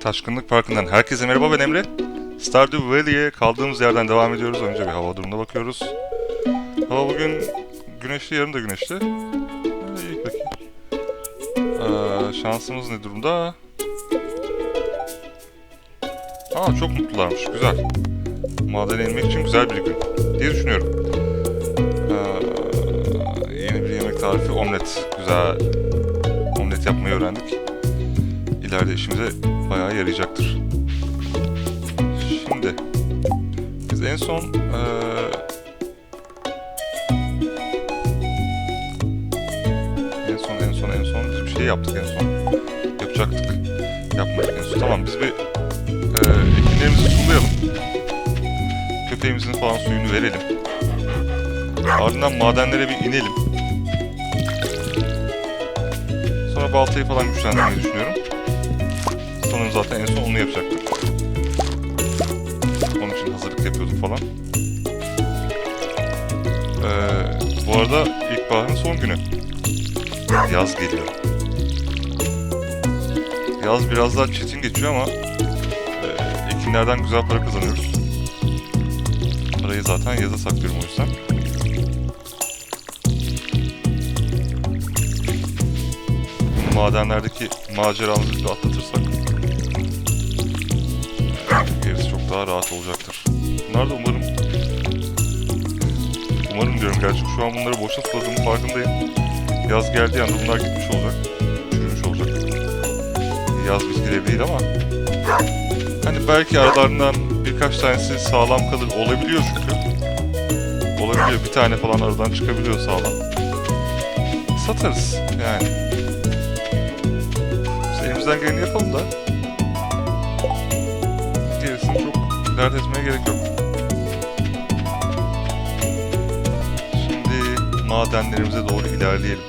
Taşkınlık Parkı'ndan herkese merhaba ben Emre. Stardew Valley'e kaldığımız yerden devam ediyoruz. Önce bir hava durumuna bakıyoruz. Hava bugün güneşli, yarın da güneşli. İyi peki. Ee, şansımız ne durumda? Aa çok mutlularmış, güzel. Madene inmek için güzel bir gün diye düşünüyorum. Ee, yeni bir yemek tarifi omlet. Güzel. Omlet yapmayı öğrendik. İleride işimize bayağı yarayacaktır. Şimdi biz en son eee, en son en son en son bir şey yaptık en son yapacaktık yapmadık en son. Tamam biz bir eee ekinlerimizi sulayalım. Köpeğimizin falan suyunu verelim. Ardından madenlere bir inelim. Sonra baltayı falan güçlendirmeyi düşünüyorum Sanırım zaten en son onu yapacaktık. Onun için hazırlık yapıyorduk falan. Ee, bu arada ilkbaharın son günü. Yaz geliyor. Yaz biraz daha çetin geçiyor ama e, ekinlerden güzel para kazanıyoruz. Parayı zaten yaza saklıyorum o yüzden. Madenlerdeki maceramızı bir atlatırsak daha rahat olacaktır. Bunlar da umarım umarım diyorum gerçek şu an bunları boşa suladığımın farkındayım. Yaz geldiği anda bunlar gitmiş olacak. Çürümüş olacak. Yaz bitkileri değil ama hani belki aralarından birkaç tanesi sağlam kalır olabiliyor çünkü. Olabiliyor bir tane falan aradan çıkabiliyor sağlam. Satarız yani. Biz elimizden geleni yapalım da dert etmeye gerek yok. Şimdi madenlerimize doğru ilerleyelim.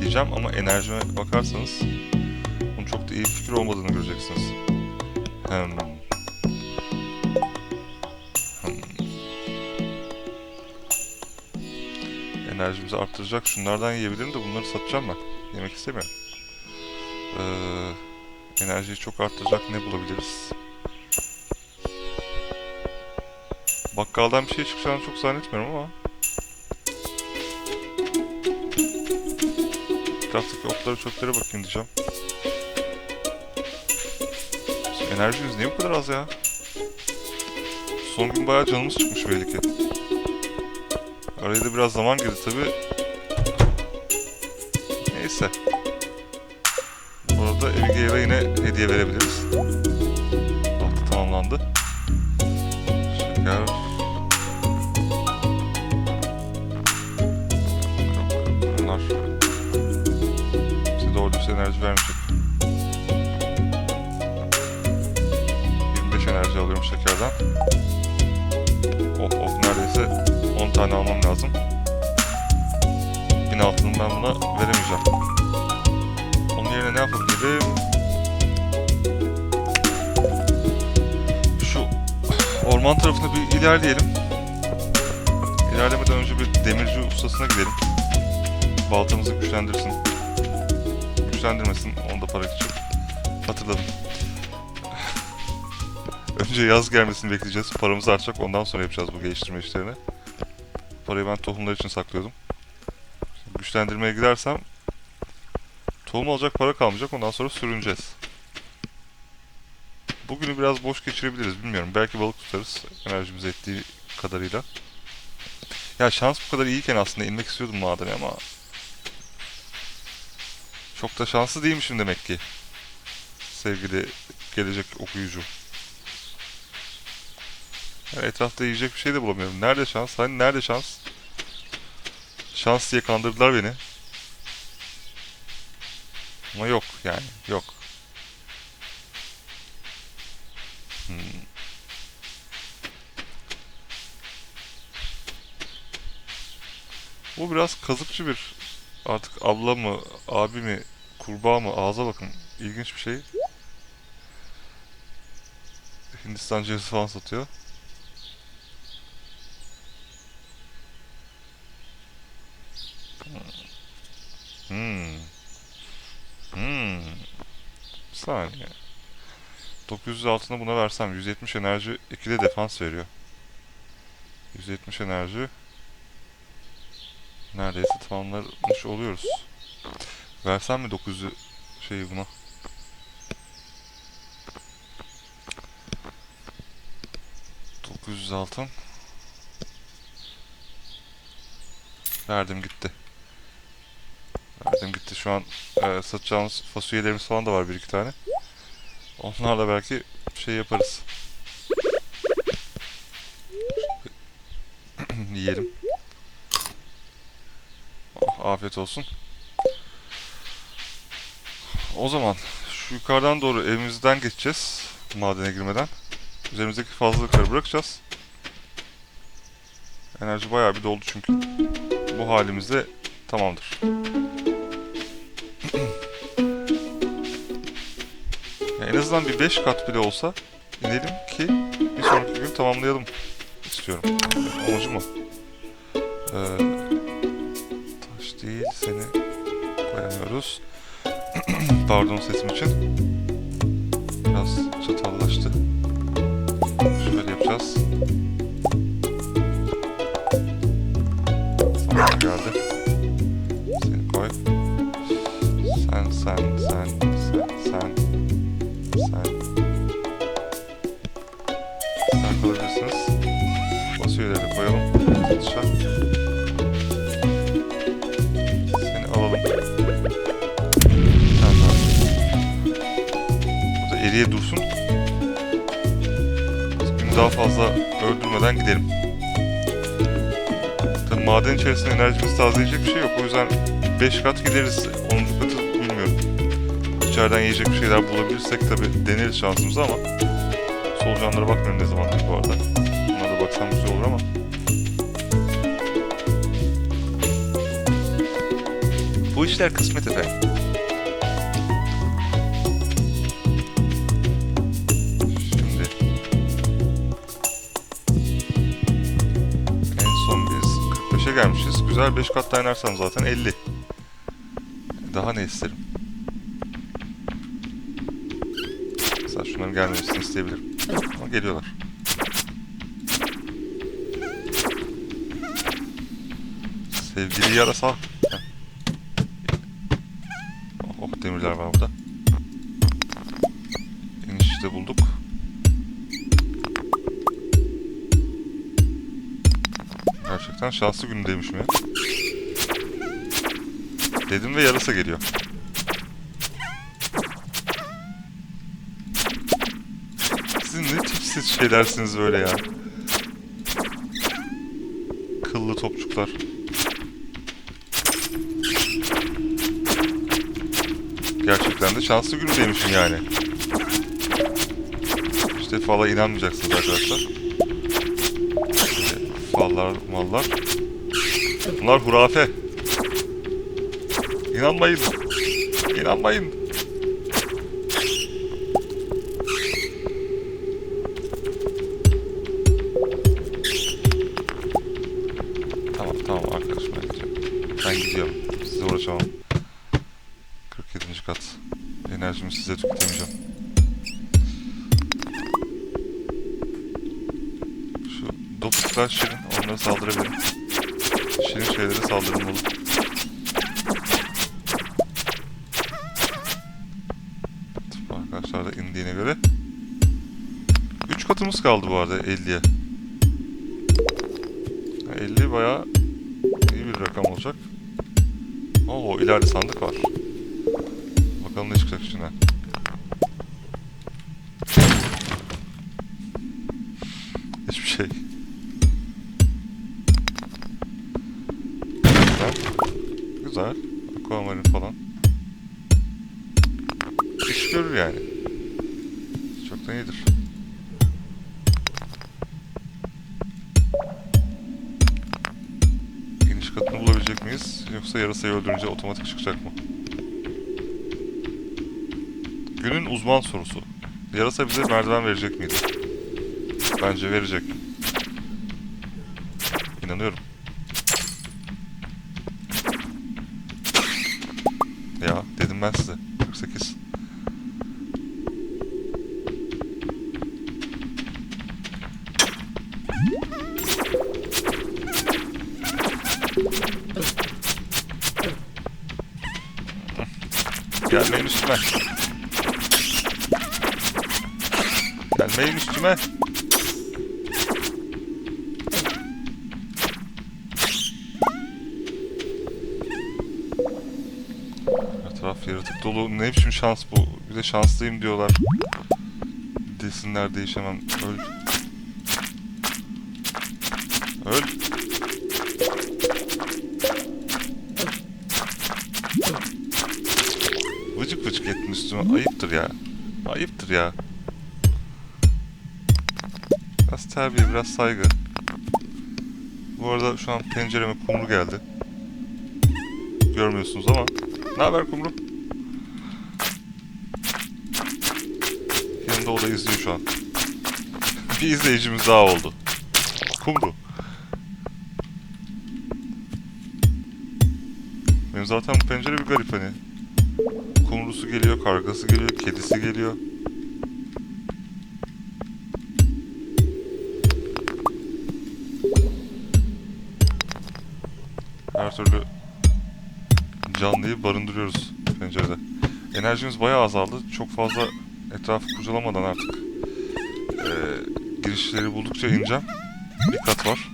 Diyeceğim ama enerjime bakarsanız bunun çok da iyi bir fikir olmadığını göreceksiniz. Hmm. Hmm. Enerjimizi arttıracak şunlardan yiyebilirim de bunları satacağım ben. Yemek istemiyorum. Ee, enerjiyi çok arttıracak ne bulabiliriz? Bakkaldan bir şey çıkacağını çok zannetmiyorum ama. Etraftaki otlara çöplere bakayım diyeceğim. Enerjimiz niye bu kadar az ya? Son gün bayağı canımız çıkmış belli ki. Araya da biraz zaman girdi tabi. Neyse. Hediye verebiliriz. Hafta tamamlandı. Şeker. Bunlar bize doğru düz enerji vermeyecek. 25 enerji alıyorum şekerden. Oh oh neredeyse 10 tane almam lazım. 1000 altını ben buna veremeyeceğim. Onun yerine ne yapabilirim? Orman tarafına bir ilerleyelim. İlerlemeden önce bir demirci ustasına gidelim. Baltamızı güçlendirsin. Güçlendirmesin, onda para için. Hatırladım. Önce yaz gelmesini bekleyeceğiz. Paramız artacak, ondan sonra yapacağız bu geliştirme işlerini. Parayı ben tohumlar için saklıyordum. Şimdi güçlendirmeye gidersem tohum alacak para kalmayacak, ondan sonra sürüneceğiz. Bugünü biraz boş geçirebiliriz, bilmiyorum. Belki balık tutarız, enerjimiz ettiği kadarıyla. Ya şans bu kadar iyiyken aslında inmek istiyordum madene ama... Çok da şanslı değilmişim demek ki. Sevgili gelecek okuyucu. Yani etrafta yiyecek bir şey de bulamıyorum. Nerede şans? Hani nerede şans? Şans diye kandırdılar beni. Ama yok yani. Yok. Hmm. Bu biraz kazıkçı bir artık abla mı, abi mi, kurbağa mı ağza bakın. İlginç bir şey. Hindistan cevizi falan satıyor. Hmm. Hmm. Bir saniye. 900 altına buna versem 170 enerji 2 de defans veriyor. 170 enerji neredeyse tamamlamış oluyoruz. Versem mi 900'ü şeyi buna? ...900 altın. Verdim gitti. Verdim gitti. Şu an e, satacağımız fasulyelerimiz falan da var bir iki tane. Onlarla belki şey yaparız. Yiyelim. Oh, afiyet olsun. O zaman şu yukarıdan doğru evimizden geçeceğiz. Madene girmeden. Üzerimizdeki fazlalıkları bırakacağız. Enerji bayağı bir doldu çünkü. Bu halimizde tamamdır. Ya en azından bir 5 kat bile olsa inelim ki bir sonraki gün tamamlayalım istiyorum. Amacım o. Ee, değil seni koyamıyoruz. Pardon sesim için. Biraz çatallaştı. Şöyle yapacağız. Sana geldi. Seni koy. Sen, sen, sen, sen, sen, sen. Sen kalabilirsiniz. Fasulyeleri koyalım. Satışa. Bu da eriye dursun. Günü daha fazla öldürmeden gidelim. Tabii maden içerisinde enerjimizi tazeleyecek bir şey yok. O yüzden 5 kat gideriz. 10. katı bilmiyorum. İçeriden yiyecek bir şeyler bulabilirsek tabii deneriz şansımızı ama solucanlara bakmıyorum ne zamandır bu arada. Buna da baksam güzel olur ama. Bu işler kısmet efendim. Güzel 5 kat daha inersem zaten 50. Daha ne isterim? Mesela şunların gelmemesini isteyebilirim. Ama geliyorlar. Sevgili yarasa. Heh. Oh, oh demirler var burada. İnişi de bulduk. Gerçekten şanslı günündeymişim ya. Dedim ve yarasa geliyor. Siz ne tipsiz şeylersiniz böyle ya. Kıllı topçuklar. Gerçekten de şanslı günündeymişim yani. İşte fala inanmayacaksınız arkadaşlar. Fallar, mallar. Bunlar hurafe. İnanmayın. İnanmayın. Kaldı bu arada 50'ye. Ha, 50 bayağı iyi bir rakam olacak. Oo ileride sandık var. Bakalım ne çıkacak içinden. Hiçbir şey. Güzel. Güzel. Aquamarine falan. İş görür yani. Yoksa yarasayı öldürünce otomatik çıkacak mı? Günün uzman sorusu. Yarasa bize merdiven verecek miydi? Bence verecek. İnanıyorum. Ya dedim ben size. 48. Gelmeyin üstüme. Gelmeyin üstüme. Etraf yaratık dolu. Ne biçim şans bu? Bir de şanslıyım diyorlar. Desinler değişemem. Öl. Üstüme. Ayıptır ya. Ayıptır ya. Biraz terbiye, biraz saygı. Bu arada şu an pencereme kumru geldi. Görmüyorsunuz ama. Ne haber kumru? Yanında o da izliyor şu an. Bir izleyicimiz daha oldu. Kumru. Benim zaten bu pencere bir garip hani. Kumrusu geliyor, kargası geliyor, kedisi geliyor. Her türlü canlıyı barındırıyoruz pencerede. Enerjimiz bayağı azaldı. Çok fazla etrafı kurcalamadan artık eee, girişleri buldukça ineceğim. Bir kat var.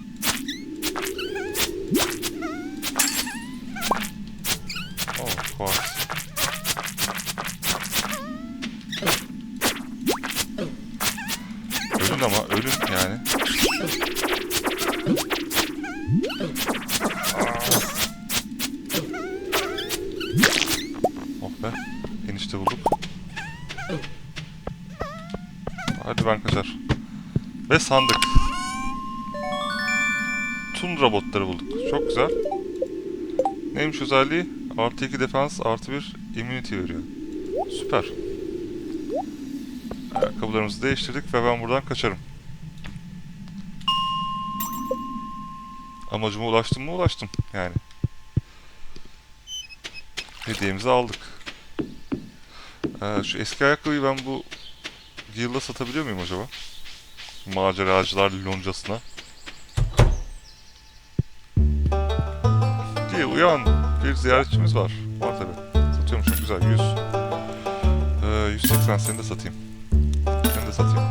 Sandık. Tundra botları bulduk. Çok güzel. Neymiş özelliği? Artı 2 defans, artı 1 immunity veriyor. Süper. Ayakkabılarımızı değiştirdik ve ben buradan kaçarım. Amacıma ulaştım mı? Ulaştım yani. Hediyemizi aldık. Ee, şu eski ayakkabıyı ben bu Guild'a satabiliyor muyum acaba? Maceracılar loncasına. Diye uyan. Bir ziyaretçimiz var. Var tabi. Satıyormuşum güzel. 100. Ee, 180 seni de satayım. Seni de satayım.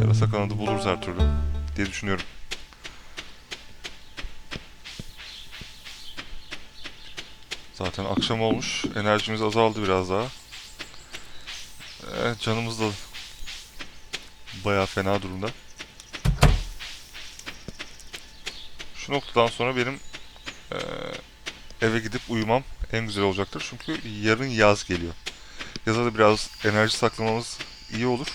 Yarasa kanadı buluruz her türlü. Diye düşünüyorum. Zaten akşam olmuş. Enerjimiz azaldı biraz daha. Evet, canımız da bayağı fena durumda. Şu noktadan sonra benim eee, eve gidip uyumam en güzel olacaktır. Çünkü yarın yaz geliyor. Yaza da biraz enerji saklamamız iyi olur.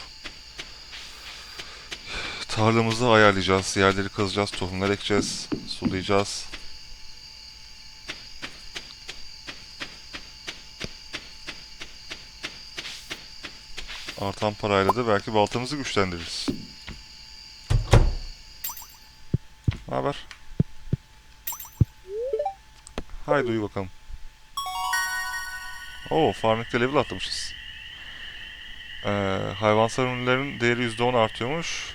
Tarlamızı ayarlayacağız, yerleri kazacağız, tohumlar ekeceğiz, sulayacağız. Artan parayla da belki baltamızı güçlendiririz. Ne haber? Haydi uyu bakalım. Oo, farming'de level atlamışız. Ee, hayvansal ürünlerin değeri %10 artıyormuş.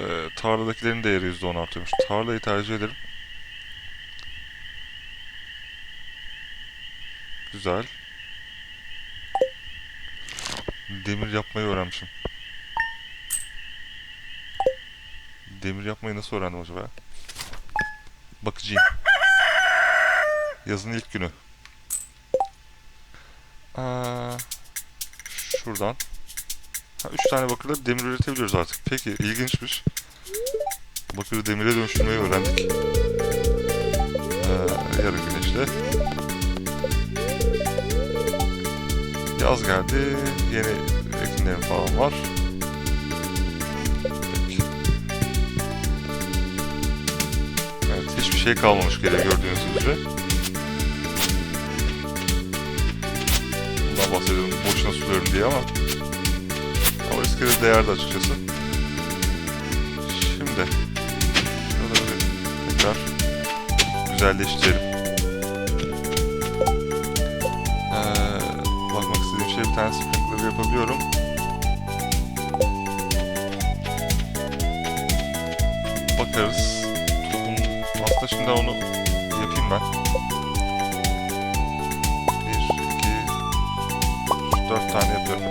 Ee, tarladakilerin değeri %10 artıyormuş. Tarlayı tercih ederim. Güzel. Demir yapmayı öğrenmişim. Demir yapmayı nasıl öğrendim acaba? Bakıcıyım. Yazın ilk günü. Aa, şuradan. Ha, üç tane bakırla demir üretebiliyoruz artık. Peki, ilginçmiş. Bakırı demire dönüştürmeyi öğrendik. Ee, yarı güneşte. Yaz geldi. Yeni ekinlerim falan var. Evet, hiçbir şey kalmamış geriye gördüğünüz üzere. Bundan bahsediyorum boşuna suluyorum diye ama o riske de değerli açıkçası. Şimdi şuraları tekrar güzelleştirelim. Fan sprinkler yapabiliyorum. Bakarız. Topun aslında şimdi onu yapayım ben. Bir, iki, üç, dört tane yapıyorum.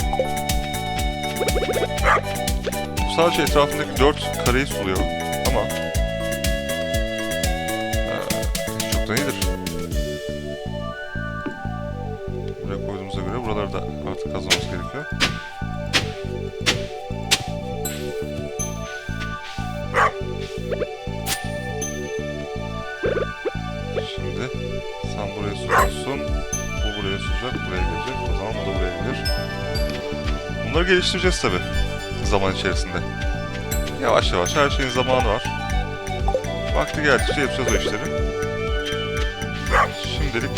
Sadece etrafındaki dört kareyi suluyor sürecek, buraya gelecek. O zaman bu da buraya gelir. Bunları geliştireceğiz tabi zaman içerisinde. Yavaş yavaş her şeyin zamanı var. Vakti geldikçe yapacağız o işleri. Şimdilik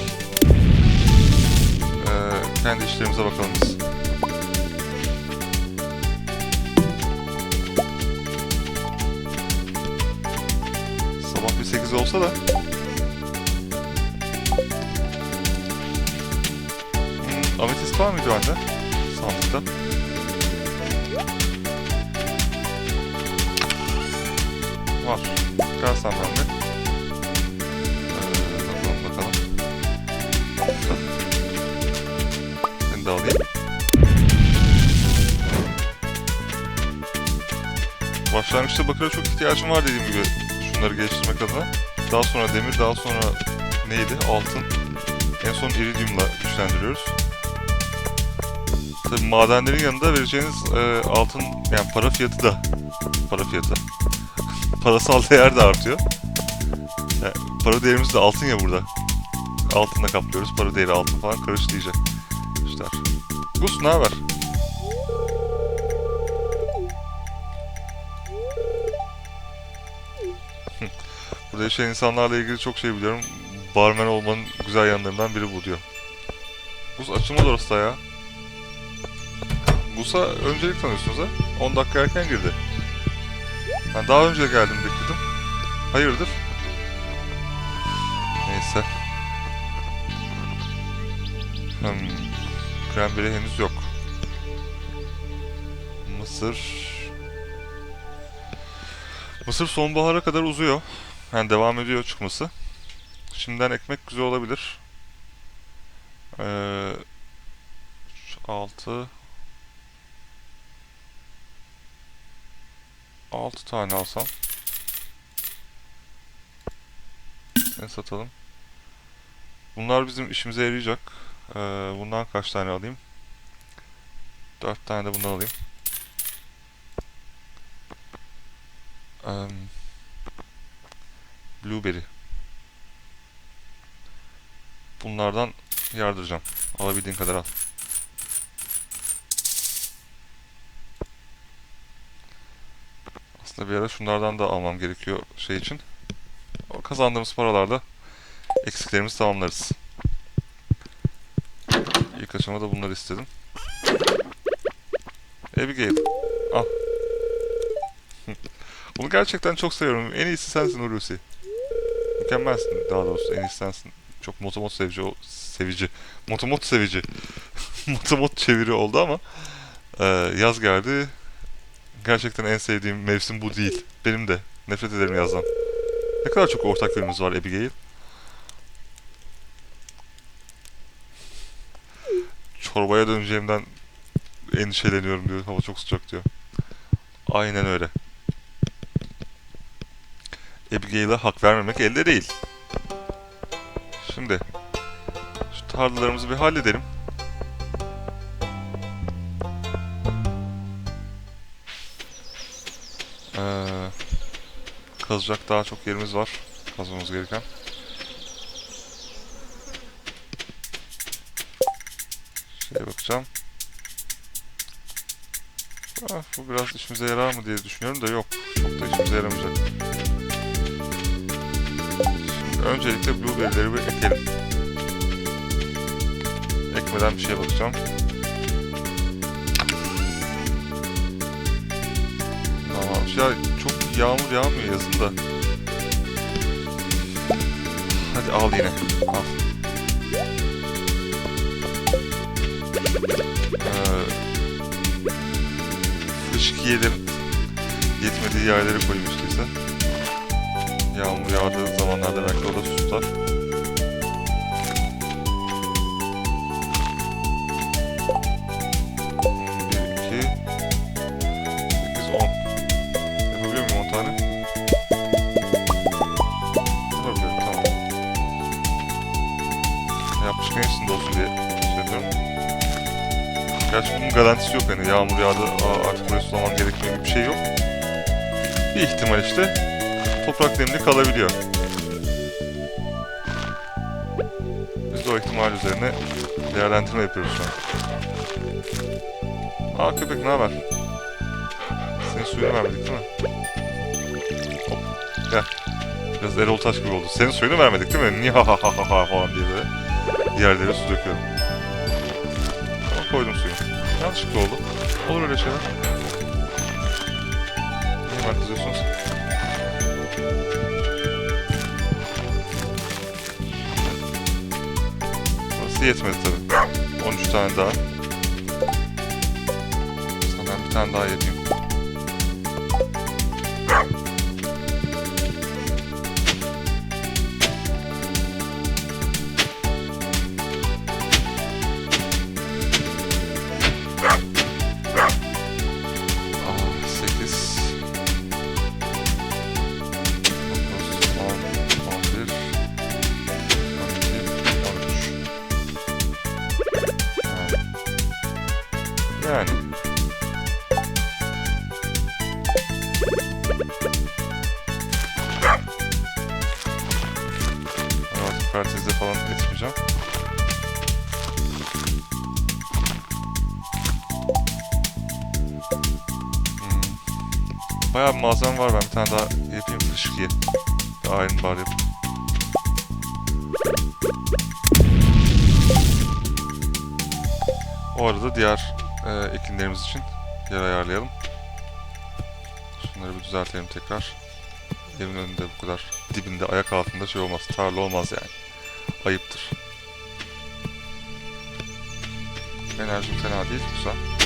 eee, kendi işlerimize bakalım biz. Sabah bir 8 olsa da var mıydı bende? Sandıkta. Var. Gel sen bende. Ee, bakalım. Seni de alayım. Başlangıçta bakıra çok ihtiyacım var dediğim gibi şunları geliştirmek adına. Daha sonra demir, daha sonra neydi? Altın. En son iridiumla güçlendiriyoruz. Tabii madenlerin yanında vereceğiniz e, altın yani para fiyatı da para fiyatı. Parasal değer de artıyor. Yani para değerimiz de altın ya burada. Altınla kaplıyoruz. Para değeri altın falan karıştı iyice. İşte. Gus ne haber? Burada yaşayan insanlarla ilgili çok şey biliyorum. Barmen olmanın güzel yanlarından biri bu diyor. Gus açılmadı orası da ya. Gus'a öncelik tanıyorsunuz ha? 10 dakika erken girdi. Ben daha önce geldim bekledim. Hayırdır? Neyse. Hmm. Cranberry henüz yok. Mısır... Mısır sonbahara kadar uzuyor. Yani devam ediyor çıkması. Şimdiden ekmek güzel olabilir. Ee, 6 6 tane alsam. Ne satalım? Bunlar bizim işimize yarayacak. Ee, bundan kaç tane alayım? 4 tane de bundan alayım. Em, blueberry. Bunlardan yardıracağım. Alabildiğin kadar al. Aslında bir ara şunlardan da almam gerekiyor şey için. O kazandığımız paralarda eksiklerimizi tamamlarız. İlk aşamada bunları istedim. Abigail. Al. Bunu gerçekten çok seviyorum. En iyisi sensin Hulusi. Mükemmelsin daha doğrusu. En iyisi sensin. Çok motomot sevici, o sevici. Motomot sevici. motomot çeviri oldu ama e, yaz geldi. Gerçekten en sevdiğim mevsim bu değil. Benim de. Nefret ederim yazdan. Ne kadar çok ortak yönümüz var Abigail. Çorbaya döneceğimden endişeleniyorum diyor. Hava çok sıcak diyor. Aynen öyle. Abigail'e hak vermemek elde değil. Şimdi şu tarlalarımızı bir halledelim. Kazacak daha çok yerimiz var. Kazmamız gereken. Şeye bakacağım. Ah, bu biraz işimize yarar mı diye düşünüyorum da yok. Çok da işimize yaramayacak. Şimdi öncelikle blueberry'leri bir ekelim. Ekmeden bir şeye bakacağım. Tamam. Ya çok yağmur yağmıyor yazın da. Hadi al yine. Al. Ee, fışkiyelerin yetmediği yerlere koyayım istiyorsa. Yağmur yağdığı zamanlarda belki o da sustar. Garantisi yok hani yağmur yağdı artık buraya sulaman gerekmiyor gibi bir şey yok. Bir ihtimal işte toprak nemli kalabiliyor. Biz de o ihtimal üzerine değerlendirme yapıyoruz şu an. Aa köpek ne haber? Senin suyunu vermedik değil mi? Hop gel. Biraz Erol Taş gibi oldu. Senin suyunu vermedik değil mi? Niye ha ha ha ha falan diye böyle yerlere su döküyorum. Tamam koydum suyu. Yanlışlıkla oldu. Olur öyle şeyler. Niye hemen kızıyorsunuz? Burası yetmedi tabii. 13 tane daha. Senden bir tane daha yapayım. Bayağı bir malzeme var ben bir tane daha yapayım fışkiye. Bir iron bar yapayım. O arada diğer e, ekinlerimiz için yer ayarlayalım. Şunları bir düzeltelim tekrar. Evin önünde bu kadar dibinde ayak altında şey olmaz. Tarla olmaz yani. Ayıptır. Enerjim fena değil. Güzel.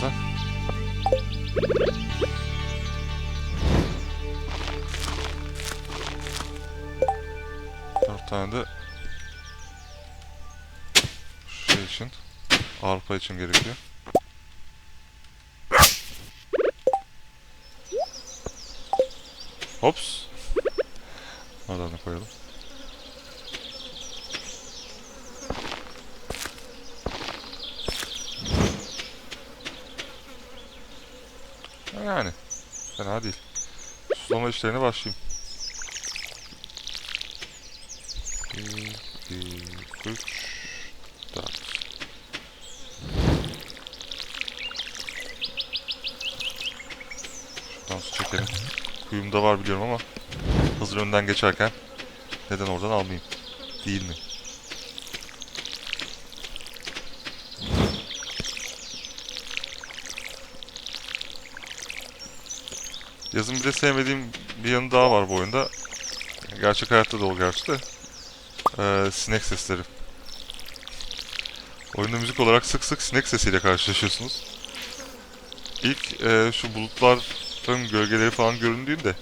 Altı. Dört tane de şey için arpa için gerekiyor. Hops. Oradan da koyalım. Yani fena değil. Sulama işlerine başlayayım. 1, 2, 3, 4. Şuradan su çekelim. Kuyumda var biliyorum ama hazır önden geçerken neden oradan almayayım? Değil mi? Yazın bir de sevmediğim bir yanı daha var bu oyunda. Gerçek hayatta da o gerçi de. Ee, sinek sesleri. Oyunda müzik olarak sık sık sinek sesiyle karşılaşıyorsunuz. İlk e, şu bulutların gölgeleri falan göründüğünde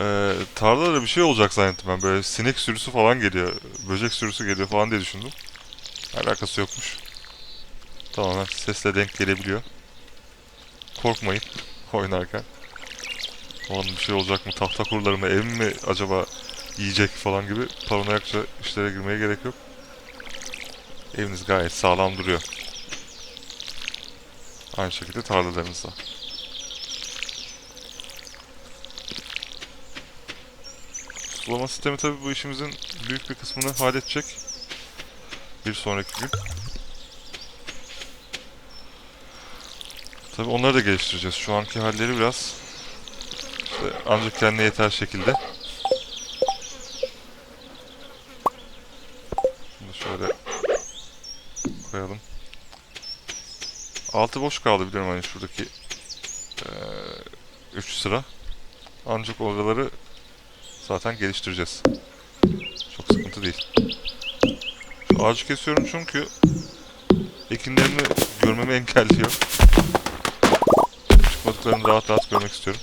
e, tarlada bir şey olacak zannettim ben. Böyle sinek sürüsü falan geliyor, böcek sürüsü geliyor falan diye düşündüm. Alakası yokmuş. Tamamen sesle denk gelebiliyor. Korkmayın oynarken. O an bir şey olacak mı, tahta kuruları mı, ev mi acaba yiyecek falan gibi paranoyakça işlere girmeye gerek yok. Eviniz gayet sağlam duruyor. Aynı şekilde tarlalarınızda. Sulama sistemi tabi bu işimizin büyük bir kısmını halledecek. Bir sonraki gün. Tabi onları da geliştireceğiz. Şu anki halleri biraz işte ancak kendine yeter şekilde. Bunu şöyle koyalım. Altı boş kaldı biliyorum hani şuradaki 3 sıra. ancak oraları zaten geliştireceğiz. Çok sıkıntı değil. Şu ağacı kesiyorum çünkü ekinlerimi görmemi engelliyor. Çıkmadıklarını rahat rahat görmek istiyorum.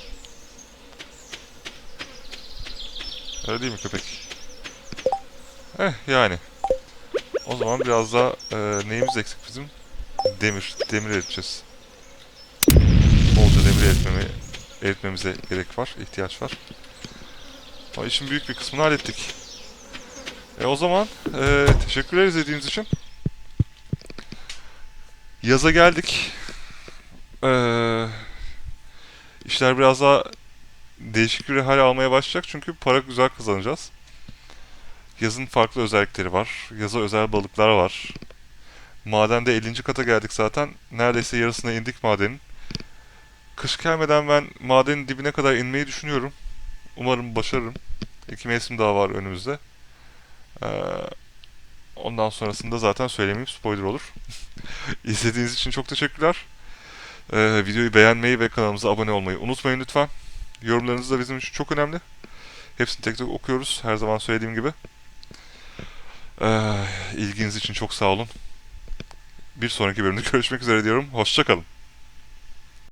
Öyle değil mi köpek? Eh yani. O zaman biraz daha e, neyimiz eksik bizim? Demir. Demir eriteceğiz. Bolca demir eritmemi, eritmemize gerek var, ihtiyaç var. Ama işin büyük bir kısmını hallettik. E o zaman e, teşekkürler izlediğiniz için. Yaza geldik. Eee işler biraz daha değişik bir hal almaya başlayacak çünkü para güzel kazanacağız. Yazın farklı özellikleri var. Yaza özel balıklar var. Madende 50. kata geldik zaten. Neredeyse yarısına indik madenin. Kış gelmeden ben madenin dibine kadar inmeyi düşünüyorum. Umarım başarırım. İki mevsim daha var önümüzde. Ee, ondan sonrasında zaten söylemeyeyim spoiler olur. İzlediğiniz için çok teşekkürler. Ee, videoyu beğenmeyi ve kanalımıza abone olmayı unutmayın lütfen. Yorumlarınız da bizim için çok önemli. Hepsini tek tek okuyoruz her zaman söylediğim gibi. Ee, ilginiz için çok sağ olun. Bir sonraki bölümde görüşmek üzere diyorum. Hoşçakalın.